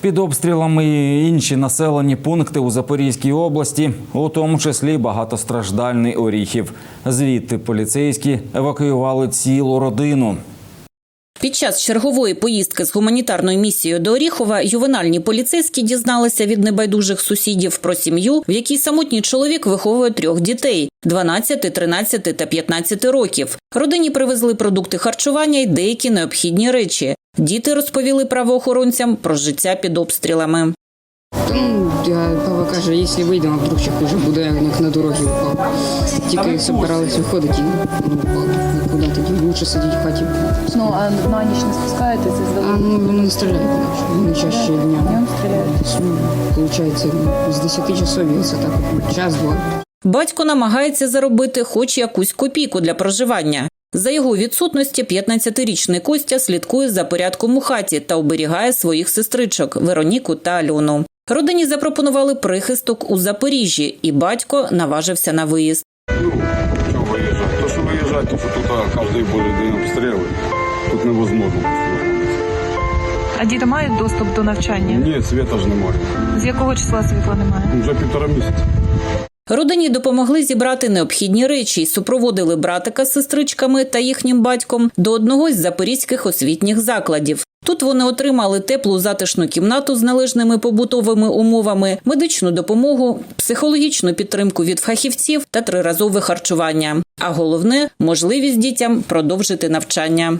Під обстрілами і інші населені пункти у Запорізькій області, у тому числі багатостраждальний Оріхів. Звідти поліцейські евакуювали цілу родину. Під час чергової поїздки з гуманітарною місією до Оріхова ювенальні поліцейські дізналися від небайдужих сусідів про сім'ю, в якій самотній чоловік виховує трьох дітей – 12, 13 та 15 років. Родині привезли продукти харчування й деякі необхідні речі. Діти розповіли правоохоронцям про життя під обстрілами. Ну, я папа каже, якщо вийдемо, а вдруг ще хуже буде, як на дорогі впав. Тільки збирались виходити, і ну, впав. Ну, Куди тоді? Лучше сидіти в хаті. Ну, а на ніч не спускаєтеся з А ну вони не стріляють. Вони чаще дня. Днем стріляють. Получається, з 10 часов це так час-два. Батько намагається заробити хоч якусь копійку для проживання. За його відсутності 15-річний Костя слідкує за порядком у хаті та оберігає своїх сестричок Вероніку та Альону. Родині запропонували прихисток у Запоріжжі, і батько наважився на виїзд. Ну, что выезжать? То, что выезжать, то, что тут а, каждый божий день обстрелы. Тут невозможно. А діти мають доступ до навчання? Ні, света ж немає. З якого числа світла немає? Вже півтора місяця. Родині допомогли зібрати необхідні речі і супроводили братика з сестричками та їхнім батьком до одного з запорізьких освітніх закладів. Тут вони отримали теплу затишну кімнату з належними побутовими умовами, медичну допомогу, психологічну підтримку від фахівців та триразове харчування. А головне можливість дітям продовжити навчання.